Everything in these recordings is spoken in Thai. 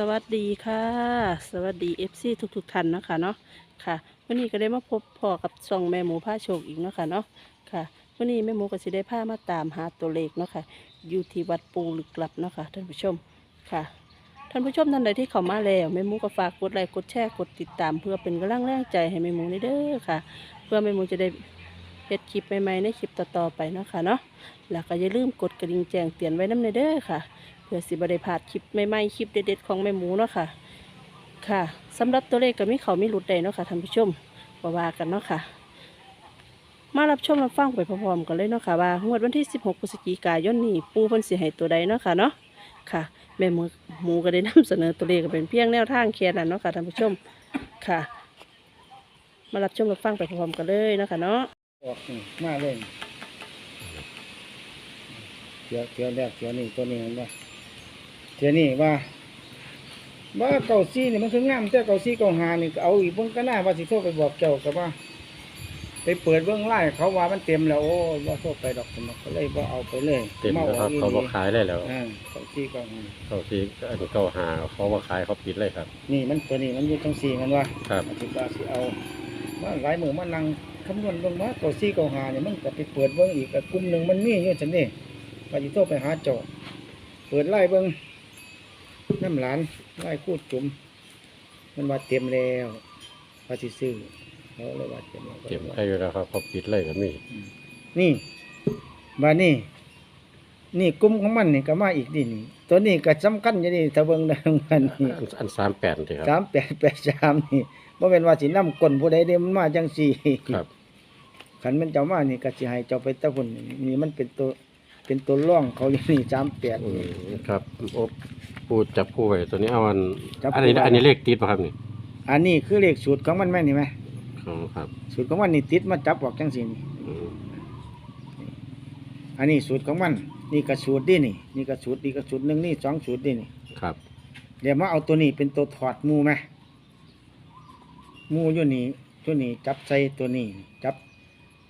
สวัสดีค่ะ สวัสดีเอฟซีทุกทุกๆท่านนะคะเนาะค่ะวันนี้ก็ได้มาพบพ่อกับซองแม่หมูผ้าโชคอีกเนาะค่ะเนาะค่ะวันนี้แม่หมูก็สิได้ผ้ามาตามหาตัวเลขเนาะค่ะอยู่ที่วัดปูลึกลับเนาะค่ะท่านผู้ชมค่ะ ท่านผู้ชมท่านใดที่เข้ามาแล้วแม่หมูก็ฝากกดไลค์กดแชร์กดติดตาม เพื่อเป็นกำลังแรงใจให้แม่หมูนี่เด้อค่ะ เพื่อแม่หมูจะได้เฮ็ดคลิปใหม่ๆในคลิปต่อๆไปเนาะค่ะเนาะแล้วก็อย่าลืมกดกระดิ่งแจ้งเตือนไว้น้ำในเด้อค่ะ เพื่อสิบได้พลาดคลิปใหม่ๆคลิปเด็ดๆของแม่หมูเนาะค่ะ ค่ะสำหรับตัวเลขก็มีเขามีหลุดใดเนาะค่ะท่านผู้ชมวาว่ากันเนาะค่ะ มารับชมรับฟังไปพร้อมๆกันเลยเนาะค่ะว่างวดวันที่ 16พฤศจิกายนนี้ปูเพิ่นสิให้ตัวใดเนาะค่ะเนาะค่ะ แม่หมูหมูก็ได้นำเสนอตัวเลขก็เป็นเพียงแนวทางแค่นั้นเนาะค่ะท่านผู้ชมค่ะ มารับชมรับฟังไปพร้อมๆกันเลยเนาะค่ะเนาะออกนี่มาเลยเดี๋ยวเดี๋ยวแรกเดี๋ยวนี่ตัวนี้เห็นป่ะ เดี๋ยวนี่ว่า ว่าเก่าซีนี่มันคืองามแต่เก่าซีเก่าหานี่ก็เอาอีกเบิ่งก็น่าว่าสิโทรไปบอกเจ้ากับว่า ไปเปิดเบื้องไล่เขาว่ามันเต็มแล้วโอ้ว่าโทรไปดอกสมก็เลยว่าเอาไปเลยเต็มแล้วครับเขาบอกขายได้แล้วอ่าเก่าซีเก่าหาเขาที่อันนี้เขาหาเขาบอกขายเขาปิดเลยครับ นี่มันตัวนี้มันอยู่ทั้งสี่มันว่าครับมันสิว่าสิเอามาหลายมือมานั่งคำนวณเบิ่งมาเก่าซี่เก่าหาเนี่ยมันก็ไปเปิดเบิ่งอีกกับกลุ่มหนึ่งมันมีอยู่จังนี่ปฏิโทรไปหาเจาะเปิดไล่เบิ่ง น้ำหลานไล่คูดจุ่มมันว่าเต็มแล้วว่าสิซื้อเขาเลยว่าเต็มแล้วเก็บให้อยู่แล้วครับเขาปิดเลยก็มีนี่บานี่ นี่กลุ่มของมันนี่ก็มาอีกนี่นี่ ตัวนี้ก็สำคัญอยู่นี่ถ้าเบิ่งได้มันนี่อันอันสามแปดสิครับสามแปดแปดสามนี่บ่เป็นว่าสินำกลผู้ใดเด้มันมาจังสี่ครับ ขันมันเจ้ามานี่ก็สิให้เจ้าไปตะพุ่นนี่มันเป็นตัว เป็นตัวร่องเขาอยู่นี่สามแปด อืมครับโอ้ปูจับคู่ไว้ตัวนี้เอาอันจับคู่อันนี้ไว้ อันนี้เลขติดป่ะครับนี่อันนี้คือเลขสูตรของมันแม่นนี่ไหมอ๋อครับสูตรของมันนี่ติดมาจับออกจังสี่นี่อืมอันนี้สูตรของมัน นี่ก็สูตรดินี่ นี่ก็สูตรนี่ก็สูตรหนึ่งนี่สองสูตรดินี่ครับเดี๋ยวมาเอาตัวนี้เป็นตัวถอดหมูไหมหมูอยู่นี่ตัวนี้จับใส่ตัวนี้ จับ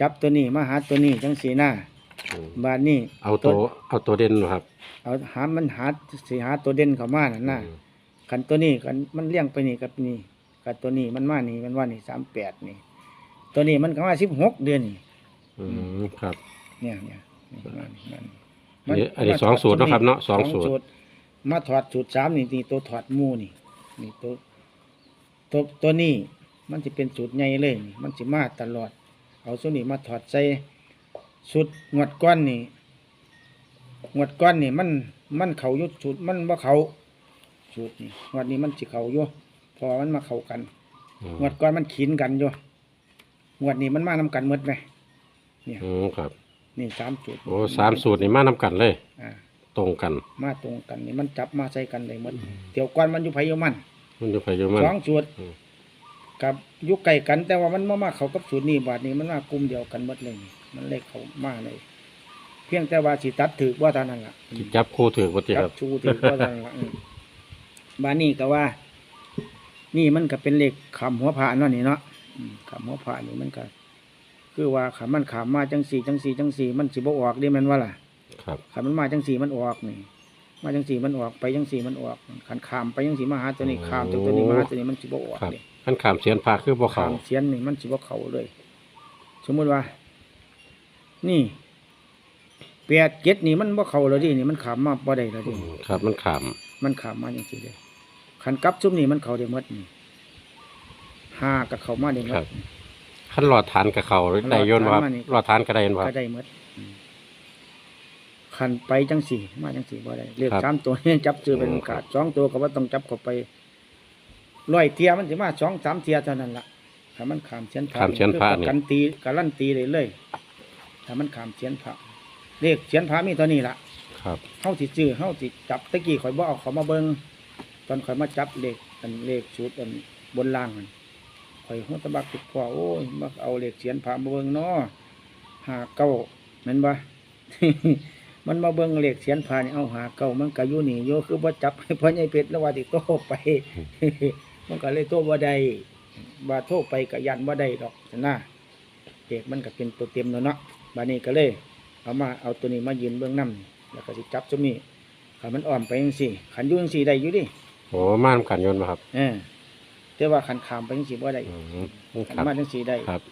จับตัวนี้มาหาตัวนี้จังสีหน้าอืม บาดนี้เอาตัวเอาตัวเด่นบ่ครับ เอาหามันหาสีหาตัวเด่นเข้ามานั่นน่ะอืมกันตัวนี้กันมันเลี้ยงไปนี่กับนี่กับตัวนี้มันมานี่มันว่านี่สามแปดนี่ ตัวนี้มันก็มาสิบหกเดือนนี่อืมครับ เนี่ยเนี่ยนี่มานี่มานี่อันนี้อันนี้สองสูตรเนาะครับเนาะสองสูตร มาถอดสูตรสามนี่นี่ตัวถอดหมูนี่ นี่ตัวตัวตัวนี้มันจะเป็นสูตรใหญ่เลยนี่มันจะมาตลอด เอาส่วนนี้มาถอดใส่ สูตรงวดก้อนนี่งวดก้อนนี่มันมันเขาอยุสูตรมันว่าเขาสูตรนี่งวดนี้มันสิเขาอยู่พอมันมาเข้ากันอืมงวดก้อนมันขีนกันอยู่งวดนี้มันมานำกันหมดไหมเนี่ยอืมครับนี่สามสูตรโอ้สามสูตรนี่มานำกันเลยอ่าตรงกัน มาตรงกันนี่มันจับมาใส่กันเลยหมดเดี๋ยวก้อนมันอยู่ไผอยู่มันมันจะไปอยู่มันสองสูตรอืม กับอยุกไก่กัน แต่ว่ามันมามาเขากับสูตรนี้บาทนี้มันมากลุ่มเดียวกันหมดเลยนี่มันเลขเขามาเลย เพียงแต่ว่าสิตัดถือว่าเท่านั้นล่ะที่จับคู่ถือปฏิจัครับบชูถือว่าเท่านั้นล่ะอืมบานี้ก็ว่า นี่มันก็เป็นเลขขำหัวผ่านเนาะนี่เนาะอืมขำหัวผ่านนี่มันก็คือว่าขามันขามมาจังสี่จังสี่จังสี่มันสิบ่ออกเดิแมันว่าล่ะครับ ขามันมาจังสี่มันออกนี่ มาจังสี่มันออกไปจังสี่มันออกขันขามไปจังสี่มาหาตัวนี้ขามจากตัวนี้มาหาตัวนี้มันสิบ่ออกครับเด้ ขั้นขามเสียนพาคือบ่เขาขามเสียนนี่มันสิบ่เข้าเลย สมมุติว่า นี่แปดเจ็ดนี่มันบ่เข้าแล้วดินี่มันขามมาบ่ได้แล้วดิอืมครับ มันขามมันขามมาจังสี่เลยขันกลับซุ่มนี่มันเข้าได้หมดนี่ห้าก็เข้ามาได้หมครัดบขั้นหลอดทานกับเขาหรือได้โยนบ่ครับหลอดทานมานี่หลอดทานก็ได้บ่คก็รับ ได้หมดอืมขันไปจังสี่ มาจังสี่บ่ได้เรียกครับ สามตัวนี่จับซื้อเป็นอืมขาดสองตัวก็ว่าต้องจับเข้าไป ร้อยเทียมันสิมาสองสามเทียเท่านั้นล่ะถ้ามันขามเสียนผ่าขามเสียนพระคือนี่ กันตีการันตีเลยเลยถ้ามันขามเสียนพระเรียกเสียนพระมีตัวนี้ล่ะครับเฮาสิซื้อเฮาสิจับตะกี้ข่อยบ่เอาเขามาเบิ่งตอนข่อยมาจับเลขอันเลขชุดอันบนล่างมันข่อยหัวตะบักติดพ่อโอ้ยมาเอาเลขเสียนพระมาเบิ่งเนาะหาเก้าแม่นบ่ มันมาเบิ่งเลขเสียนพระนี่เอาหาเก้ามันก็อยู่นี่โยคือบ่จับให้พ่อใหญ่เป็ดแล้วว่าสิโตไป มันก็เลยโตบ่ได้บ่าโทรไปก็ยันบ่ได้ดอกนะเด็กมันก็เป็นตัวเต็มแล้วเนาะบัดนี้ก็เลยเอามาเอาตัวนี้มายืนเบื้องน้ำแล้วก็สิจับจุมนี้ขันมันอ่อมไปยังสี่ขันอยุ่จังสี่ได้อยู่ดิโอ้ม่านกันยนต์มาครับเออแต่ว่าคันขามไปจังสีบ่ได้อืมคันครับมาจังสีได้ครับ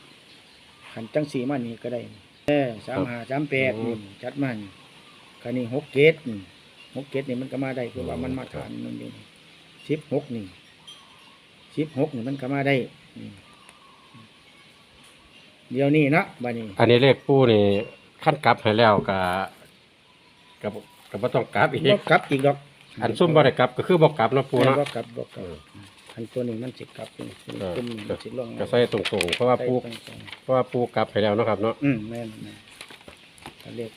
คันจังสีมานี่ก็ได้เออสามหาสามแปดอืนี่มจัดมานี่คันนี้หกเกตนี่หกเกตนี่มันก็มาได้คือว่าอืมมันมาฐานมันนี่สิบหกนี่ สิบหกนี่มันก็มาได้นี่เดี๋ยวนี้นะบัดนี้ อันนี้เลขปูนี่ขั้นกลับให้แล้วก็ก็บ่ก็บ่ต้องกลับอีกบ่กลับอีกดอกอันซุ่มบ่ได้กลับ ก็คือบ่กลับเนาะปูแม่เนาะบ่กลับบ่กลับเอออันตัวนี้มันสิกลับนี่เออตัวนี้มันสิลงก็ใส่ตรงๆเพราะว่าปูใส่ตรงเพราะว่าปูกลับให้แล้วเนาะครับเนาะๆอืมแม่นแม่นอันเรียก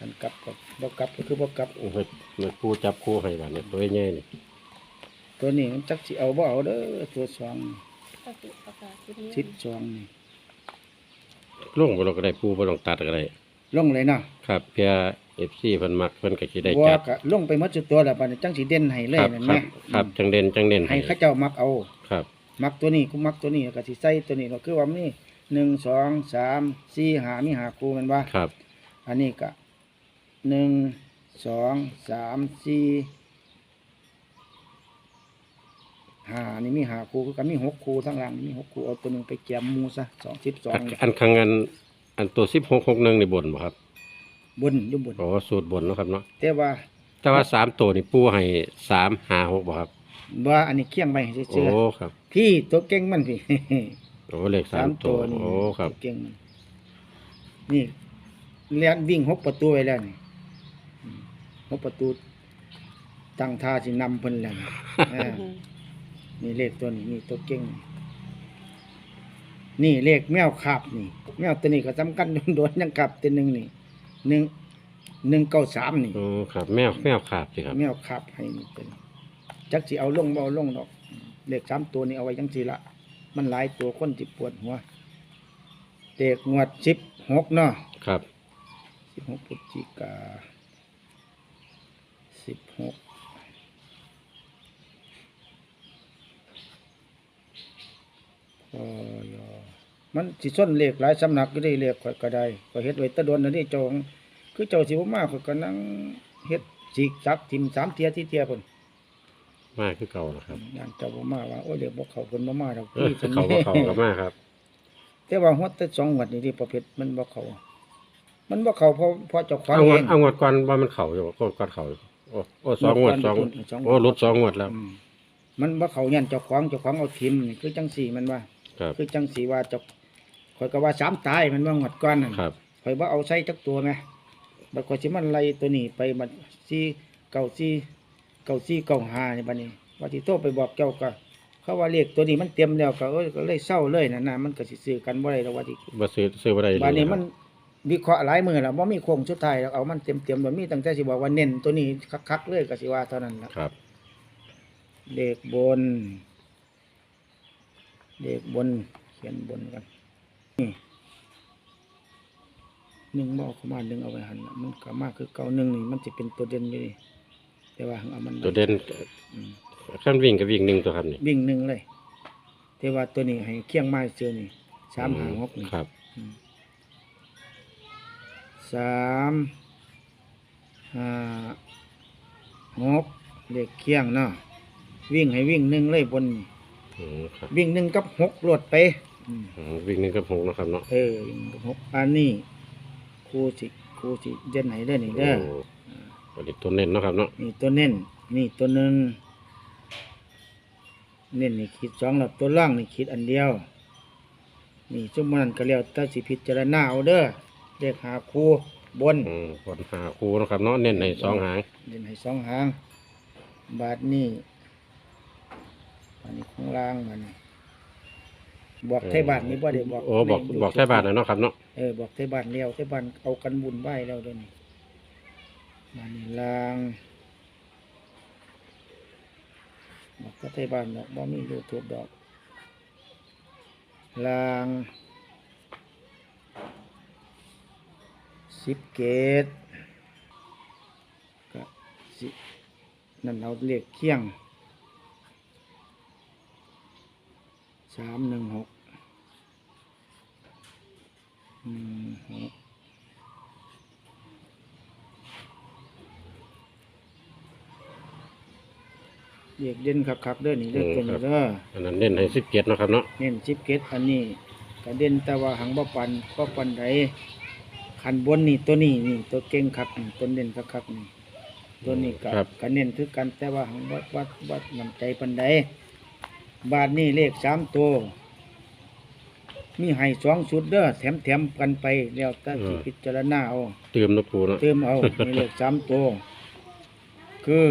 อันกลับก็บ่กลับก็คือบ่กลับ โอ้ยมันปูจับคู่ให้บัดนี้ตัวใหญ่นี่ ตัวนี้มันจักสิเอาบ่เอาเด้อตัวสองสิบสองนี่ลงบ่ลงก็ได้ปูบ่ต้องตัดก็ได้ลงเลยเนาะครับเพื่อ FC เพิ่นมักเพิ่นก็สิได้ว่าจัดก็ลงไปหมดจุดตัวแล้วบัดนี้จังสิเด่นให้เลยครับแม่นคไหมรับครับจังเด่นจังเด่นให้เขาเจ้ามักเอา ครับ มักตัวนี้กูมักตัวนี้ก็สิใส่ตัวนี้ก็คือว่ามีหนึ่งสองสามสี่หามีหาคูแมันว่า ครับ อันนี้ก็หนึ่งสองสามสี่ ห้านี่มีหาคูคือกันมีหกคูทั้งหลังนี่มีหกคูเอาตัวหนึ่งไปแกมหมูซะสองสิบสองอันอันข้างอันอันตัว1661นี่บนบ่ครับบนอยุ่บนอ๋อสูตรบนเนาะครับเนาะแต่ว่าแต่ว่าสามตัวนี่ปูให้3 5 6บ่ครับว่าอันนี้เคี่ยงไปให้โอ้เชื่อครับๆพี่ตัวเก่งมันพี่โอ้เลขสามตัวนี่โอ้ครับตัวเก่งมันนี่เลียนวิ่งหกประตูไว้แล้วนี่อืมหกประตูตั้งท่าสินำเพิ่นแล้ว นี่อ่านี่เลขตัวนี้นี่ตัวเก่ง นี่เลขแมวขับนี่ แมวตัวนี้ก็สำคัญโดนๆยังขับตัวหนึ่งนี่หนึ่งหนึ่งเก้าสามนี่โอ้ครับ แมวแมวขาบสิครับ แมวขับให้นี่เป็นจักสิเอาลงบ่เอาลงดอก เลขสามตัวนี้เอาไว้จังสีละมันหลายตัวคนจิปวดหัวเด็กงวดสิบหกเนาะครับสิบหกพฤศจิกาสิบหกพอยอ มันสิส้นเลขหลายสำนักก็ได้เลขข่อยก็ได้ก็เฮ็ดไว้แตะโดนนั่นนี่เจาของ คือเจ้าสิบ่มาข่อยก็นั่งเฮ็ดสิกจับทิมสามเทียที่เทียพุ่นมากคือเก่านะครับย่านเจ้าบ่มาว่าโอ้ยเดี๋ยวบ่เข้าเพิ่นบ่มาดอกเออพี่เขาก็เขาก็มากครับ แต่ว่าฮอดแต่สองงวดนี่ที่ประเภทมันบ่เข้ามันบ่เข้าเพราะเพราะเจ้าของเอางเอวดงเอางวดก่อนว่ามันเข่าอยู่ก่อนก่อนเข่าอยู่โอ้โอ้สองงวดสองสองงวดโอ้ลดสองงวดแล้วอืมมันว่าเขายันเจ้าของเจ้าของเอาทิมนี่คือจังสี่มันว่า ครับ คือจังสี่ว่าเจ้าข่อยก็ว่าสามตายมันว่าหมดก้อนนั่นครับข่อยว่าเอาใส่จักตัวไหมบัดข่อยสิมันไล่ตัวนี้ไปบัดสี่เก้าสี่เก้าสี่เก้าห้านี่บัดนี้ว่าที่โตไปบอกเจ้าก็เขาว่าเลขตัวนี้มันเต็มแล้วก็เอ้ยก็เลยเศร้าเลยนั่นน่ะมันก็สิซื้อกันบ่ได้แล้วว่าที่บ่ซื้อซื้อบ่ได้เลยบัดนี้มันครับวิเคราะห์หลายมือแล้วบ่มีโครงสุดท้ายแล้วเอามันเต็มๆบ่มีตั้งแต่สิบอกว่าเน้นตัวนี้คักๆเลยก็สิว่าเท่านั้นล่ะครับ เลขบน เลขบนเขียนบนกันนี่หนึ่งบเอกเข้ามาหนึ่งเอาไว้หันน่ะมันก็มากคือเก่าหนึ่งนี่มันจะเป็นตัวเด่นอยู่ดิแต่ว่าหังเอามันตัวเด่นอืมขั้นวิ่งก็วิ่งหนึ่งตัวครับนี่วิ่งหนึ่งเลย แต่ว่าตัวนี้ให้เคียงไม้เจอนี่สามหางหกนี่ ครับอืมสามห้าหกเลขเคียงเนาะวิ่งให้วิ่งหนึ่งเลยบนนี่ อืมครับวิ่งหนึ่งกับหกรวดไปอืมอืมวิ่งหนึ่งกับหกเนาะครับเนาะเออวิ่งกับหกอันนี้ครูสิครูสิเด่นไหนเด้อนี่โอ้เด้อตัวนี้ตัวเน้นเนาะครับเนาะนี่ตัวเน้น นี่ตัวหนึ่งเน้นนี่ขีดสองแล้วตัวล่างนี่ขีดอันเดียว นี่จุ่มมันก็เรียกถ้าสิพิจารณาเอาเด้อเรียกหาครูบน อืมบนหาคู่เนาะครับเนาะเน้นในสองหางเล่นให้สองหาง บาทนี่ อันนี้ของล่างมันบอกไทยบ้านนี่บ่ได้บอกโอ้บอกบอกใช้บาทหน่อยเนาะครับเนาะเออบอกไทยบ้านแล้วไทยบ้านเอากันบุญไหวแล้วเดี๋ยวนี้บ้านนี่ล่างบอกก็ไทยบ้านดอกบ่มียูทูบดอกล่างสิบเกตก็สินั่นเราเรียกเคียง สามหนึ่งหกหนึ่งหกเลขเด่นคักๆเด้อนี่เลขอืมตัวนี้ครับเด้ออันนั้นเน้นให้สิบเจ็ดนาะครับเนาะเน้นชิปเกตอันนี้ก็เด่นแต่ว่าหังบ่ปันบ่ปันใดขันบนนี่ตัวนี้นี่ตัวเก่งคักนี่ตัวเด่นคักๆนี่ตัวนี้ก็ครับก็เน้นคือกันแต่ว่าหังบ่บ่บ่มั่นใจปานใด บาทนี่เลขสามตัวมีให้สองชุดเด้อแถมแถมๆกันไปแล้วแต่สิพิจารณาเอา เติมนะปูเนาะ เติมเอา ในเลขสามตัว คือ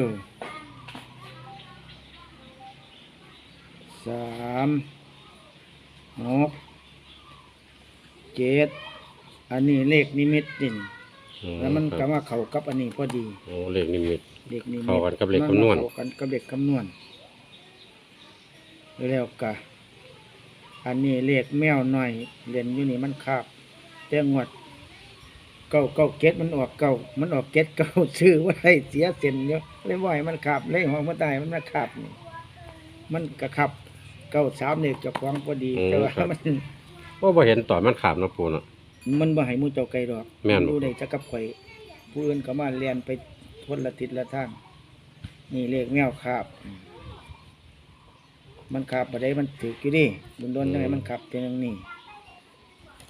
สามหกเจ็ดอันนี้เลขนิมิตนี่อืแล้วมันคก็รับว่าเข้ากับอันนี้พอดี โอ้เลขนิมิตเลขนิมิตเข้ากันกับเลขคำนวณ มัเข้ากันกับเลขคำนวณ แล้วก็อันนี้เลขแมวหน่อยเรียนอยู่นี่มันคาบแต่งวดเก้าเก้าเก็ดมันออกเก้ามันออกเก็ดเก้าชื่อว่าให้เสียเส้นเยอะเลยว่าให้มันขับเลยห้องมันตายมันมาขับนี่มันกระขับเก้าสามเนี่ยเจะคว้าของพอดีอืมแต่ว่าครับมันว่าบ่เห็นต่อมันขาบนะปูเนาะมันบ่ให้หมูเจ้าไก่ดอกแม่นบ่ดูได้จะกับข่อยผู้อื่นก็มาเรียนไปทนละทิศละทางนี่เลขแมวขาบ มันขับบ่ได้มันถือกี่ดิบุญดนยังไงมันขับเป็นอย่างนี้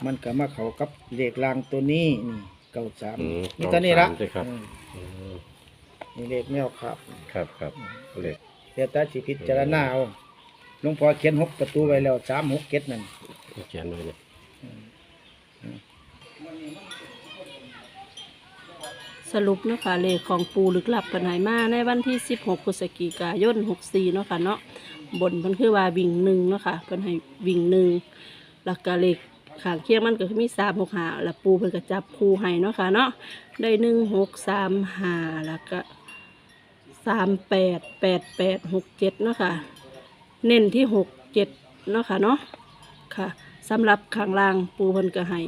มันก็มาเข้ากับเลขรางตัวนี้นี่เก้าสามอืมนี่ตัวนี้ละเก้าสามใช่ครับ อืมอืมนี่เลขแมวครับครับครับเลขเดี๋ยวตาสิพิจารณาเอาหลวงพ่อเขียนหกประตูไว้แล้วสามหกเก็ดนั่นเขียนไว้เนี่ย สรุปเนาะคะเลขของปูลึกลับเพิ่นให้มาในวันที่ 16พฤศจิกายน 64 เนาะค่ะเนาะบนเพิ่นคือว่าวิ่งหนึ่งเนาะค่ะเพิ่นให้วิ่งหนึ่งแล้วก็เลขขางเคียงมันก็คือมี3 6 5แล้วปูเพิ่นก็จับคู่ให้เนาะค่ะเนาะได้1 6 3 5แล้วก็3 8 8 8 6 7เจ็ดเนาะค่ะเน้นที่6 7เนาะค่ะเนาะค่ะสำหรับข้างล่างปูเพิ่นก็ให้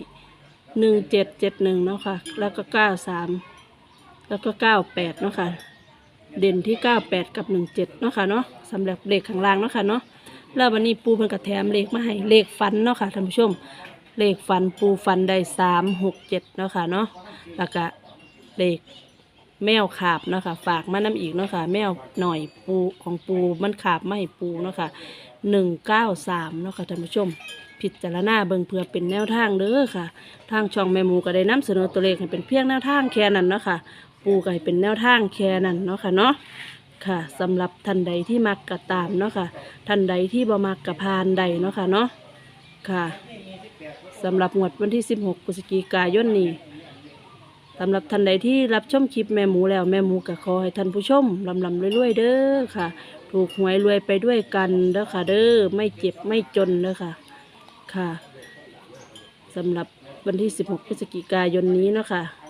หนึ่งเจ็ดเจ็ดหนึ่งเนาะค่ะ แล้วก็เก้าสาม แล้วก็เก้าแปดเนาะค่ะ เด่นที่เก้าแปดกับหนึ่งเจ็ดเนาะค่ะเนาะสำหรับเลขข้างล่างเนาะค่ะเนาะ แล้ววันนี้ปูเพิ่นก็แถมเลขมาให้เลขฟันเนาะค่ะท่านผู้ชม เลขฟันปูฟันได้สามหกเจ็ดเนาะค่ะเนาะ แล้วก็เลขแมวขาบเนาะค่ะ ฝากมาน้ำอีกเนาะค่ะ แมวหน่อยปูของปูมันขาบไม่ให้ปูเนาะค่ะหนึ่งเก้าสามเนาะค่ะท่านผู้ชมพิจารณาเบิ่งเพื่อเป็นแนวทางเด้อค่ะ ทางช่องแม่หมูก็ได้นำเสนอตัวเลขให้เป็นเพียงแนวทางแค่นั้นเนาะค่ะ ปูไก็ให้เป็นแนวทางแค่นั้นเนาะค่ะเนาะค่ะสำหรับท่านใดที่มักกะตามเนาะค่ะท่านใดที่บ่มักกะพานใดเนาะค่ะเนาะค่ะสำหรับงวดวันที่ 16พฤศจิกายนนี้สำหรับท่านใดที่รับชมคลิปแม่หมูแล้วแม่หมูก็ขอให้ท่านผู้ชมลำลำรวยๆเด้อค่ะ ถูกหวยรวยไปด้วยกันเด้อค่ะ เด้อไม่เจ็บไม่จนเด้อค่ะค่ะสำหรับวันที่ 16พฤศจิกายนนี้เนาะค่ะ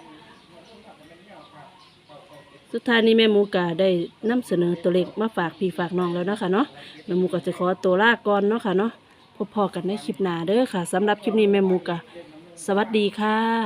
สุดท้ายนี้แม่หมูกาได้นำเสนอตัวเลขมาฝากพี่ฝากน้องแล้วนะคะเนาะแม่หมูกาจะขอตัวลาก่อนเนาะค่ะเนาะพบพอกันในคลิปหน้าเด้อค่ะสำหรับคลิปนี้แม่หมูกาสวัสดีค่ะ